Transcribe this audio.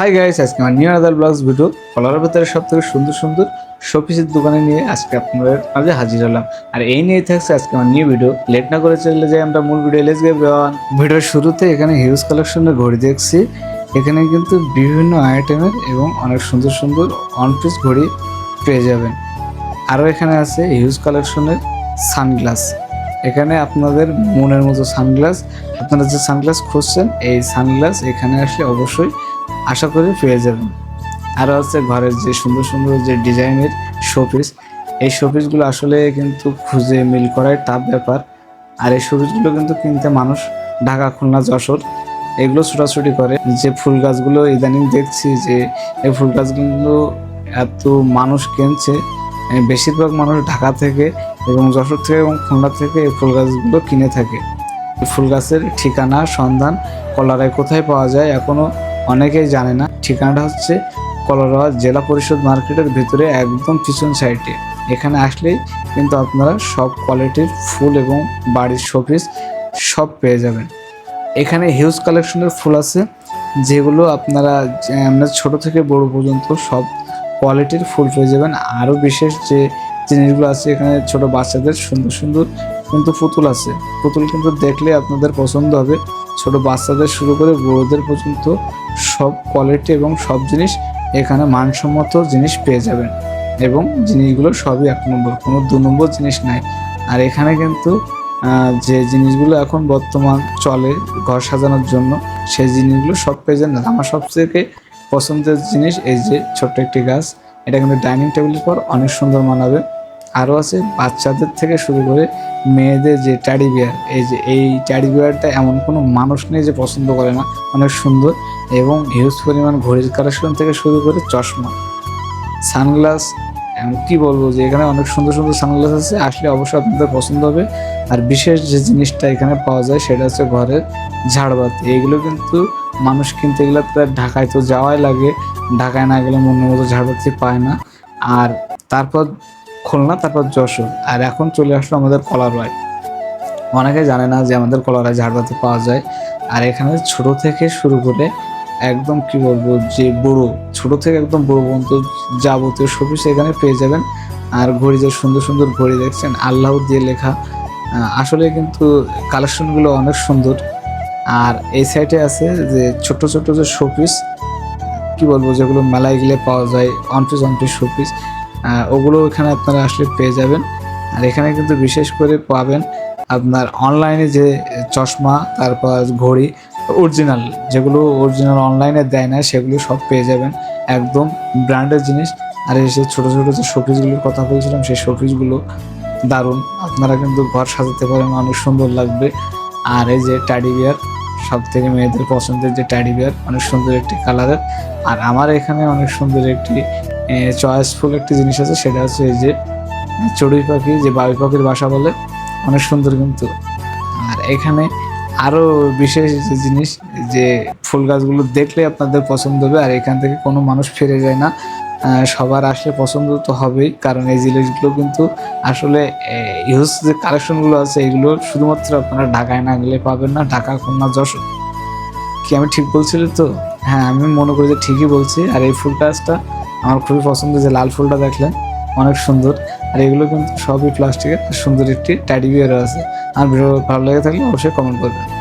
High guys আজকে আমার new other blogs video কলারের ভেতরে সব থেকে সুন্দর সুন্দর শোপিসের দোকানে নিয়ে আজকে আপনাদের মাঝে হাজির হলাম। আর এই নিয়ে থাকছে আজকে আমার নিউ ভিডিও লেট না করে চলে যাই আমরা মূল ভিডিও লেস গে ভিডিওর শুরুতে এখানে হিউজ কালেকশনের ঘড়ি দেখছি। এখানে কিন্তু বিভিন্ন আইটেমের এবং অনেক সুন্দর সুন্দর অন পিস ঘড়ি পেয়ে যাবেন। আরও এখানে আছে হিউজ কালেকশনের সানগ্লাস এখানে আপনাদের মনের মতো সানগ্লাস আপনারা যে সানগ্লাস খুঁজছেন, এই সানগ্লাস এখানে আসলে অবশ্যই আশা করি পেয়ে যাবেন। আরও আছে ঘরের যে সুন্দর সুন্দর যে ডিজাইনের শোপিস এই শোপিসগুলো আসলে কিন্তু খুঁজে মিল করাই টাফ ব্যাপার। আর এই শোপিসগুলো কিন্তু কিনতে মানুষ ঢাকা, খুলনা, যশোর, এগুলো ছোটাছুটি করে। যে ফুল গাছগুলো ইদানিং দেখছি যে এই ফুল গাছগুলো এত মানুষ কিনছে বেশিরভাগ মানুষ ঢাকা থেকে এবং যশোর থেকে এবং খুলনা থেকে এই ফুল গাছগুলো কিনে থাকে। ফুল গাছের ঠিকানা, সন্ধান কলারায় কোথায় পাওয়া যায়, এখনও অনেকেই জানে না। ঠিকানাটা হচ্ছে কলারোয়া জেলা পরিষদ মার্কেটের ভিতরে একদম পিছন সাইডে। এখানে আসলেই কিন্তু আপনারা সব কোয়ালিটির ফুল এবং বাড়ির শোপিস সব পেয়ে যাবেন। এখানে হিউজ কালেকশনের ফুল আছে যেগুলো আপনারা যে, আমরা ছোট থেকে বড় পর্যন্ত সব কোয়ালিটির ফুল পেয়ে যাবেন। আরও বিশেষ যে জিনিসগুলো আছে এখানে ছোট বাচ্চাদের সুন্দর সুন্দর কিন্তু পুতুল আছে। পুতুল কিন্তু দেখলে আপনাদের পছন্দ হবে। ছোট বাচ্চাদের শুরু করে বড়োদের পর্যন্ত সব কোয়ালিটি এবং সব জিনিস এখানে মানসম্মত জিনিস পেয়ে যাবেন। এবং জিনিসগুলো সবই এক নম্বর, কোনো দু নম্বর জিনিস নাই। আর এখানে কিন্তু যে জিনিসগুলো এখন বর্তমান চলে ঘর সাজানোর জন্য, সেই জিনিসগুলো সব পেয়ে যান। আমার সবথেকে পছন্দের জিনিস এই যে ছোট্ট একটি গাছ, এটা কিন্তু ডাইনিং টেবিলের পর অনেক সুন্দর মানাবে। আরও আছে বাচ্চাদের থেকে শুরু করে মেয়েদের যে ট্যাডি বিয়ার এই যে এই ট্যাডি বিয়ারটা এমন কোনো মানুষ নেই যে পছন্দ করে না, অনেক সুন্দর এবং হিউজ পরিমাণ ঘড়ির কালেকশন থেকে শুরু করে চশমা সানগ্লাস কি বলব যে এখানে অনেক সুন্দর সুন্দর সানগ্লাস আছে, আসলে অবশ্যই আপনাদের পছন্দ হবে। আর বিশেষ যে জিনিসটা এখানে পাওয়া যায় সেটা হচ্ছে ঘরের ঝাড়বাতি, এইগুলো কিন্তু মানুষ কিনতে গেলে তার ঢাকায় তো যাওয়াই লাগে, ঢাকায় না গেলে মনের মতো ঝাড়বাতি পায় না। আর তারপর খুলনা, তারপর যশোর। আর এখন চলে আসলো আমাদের কলারওয়ায় অনেকে জানে না যে আমাদের কলারায় ঝাড়বাতি পাওয়া যায়। আর এখানে ছোট থেকে শুরু করে একদম কি বলব যে বড়, ছোট থেকে একদম বড় পর্যন্ত যাবতীয় সবই এখানে পেয়ে যাবেন। আর ঘড়ি যে সুন্দর সুন্দর ঘড়ি দেখছেন আল্লাহ দিয়ে লেখা আসলে কিন্তু কালেকশনগুলো অনেক সুন্দর। আর এই সাইডে আছে যে ছোট ছোট যে শোপিস কি বলব যেগুলো মেলায় গেলে পাওয়া যায় অনপিস অনপিস শোপিস ওগুলো এখানে আপনারা আসলে পেয়ে যাবেন। আর এখানে কিন্তু বিশেষ করে পাবেন আপনার অনলাইনে যে চশমা, তারপর ঘড়ি অরিজিনাল যেগুলো অরিজিনাল অনলাইনে দেয় না, সেগুলো সব পেয়ে যাবেন। একদম ব্র্যান্ডের জিনিস। আর এই যে ছোটো ছোটো যে শোপিসগুলোর কথা বলছিলাম, সেই শোপিসগুলো দারুণ। আপনারা কিন্তু ঘর সাজাতে পারেন, অনেক সুন্দর লাগবে। আর এই যে ট্যাডি বিয়ার সব থেকে মেয়েদের পছন্দের যে ট্যাডি বিয়ার অনেক সুন্দর একটি কালারের আর আমার এখানে অনেক সুন্দর একটি চয়েসফুল একটি জিনিস আছে, সেটা হচ্ছে এই যে চড়ুই পাখি, যে বাবুই পাখির বাসা বলে, অনেক সুন্দর কিন্তু। আর এখানে আরও বিশেষ যে জিনিস, যে ফুল গাছগুলো দেখলে আপনাদের পছন্দ হবে, আর এখান থেকে কোনো মানুষ ফিরে যায় না সবার আসলে পছন্দ তো হবেই, কারণ এই জিনিসগুলো কিন্তু আসলে ইউজ যে কালেকশনগুলো আছে, এগুলো শুধুমাত্র আপনারা ঢাকায় না গেলে পাবেন না, ঢাকা খুলনা যশোর। কি আমি ঠিক বলছিলি তো? হ্যাঁ আমি মনে করি যে ঠিকই বলছি, আর এই ফুল গাছটা আমার খুবই পছন্দ যে লাল ফুলটা দেখলেন অনেক সুন্দর। আর এগুলো কিন্তু সবই প্লাস্টিকের, সুন্দর একটি ট্যাডি বিয়ারও আছে। আর ভিডিও ভালো লেগে থাকলে অবশ্যই কমেন্ট করবেন।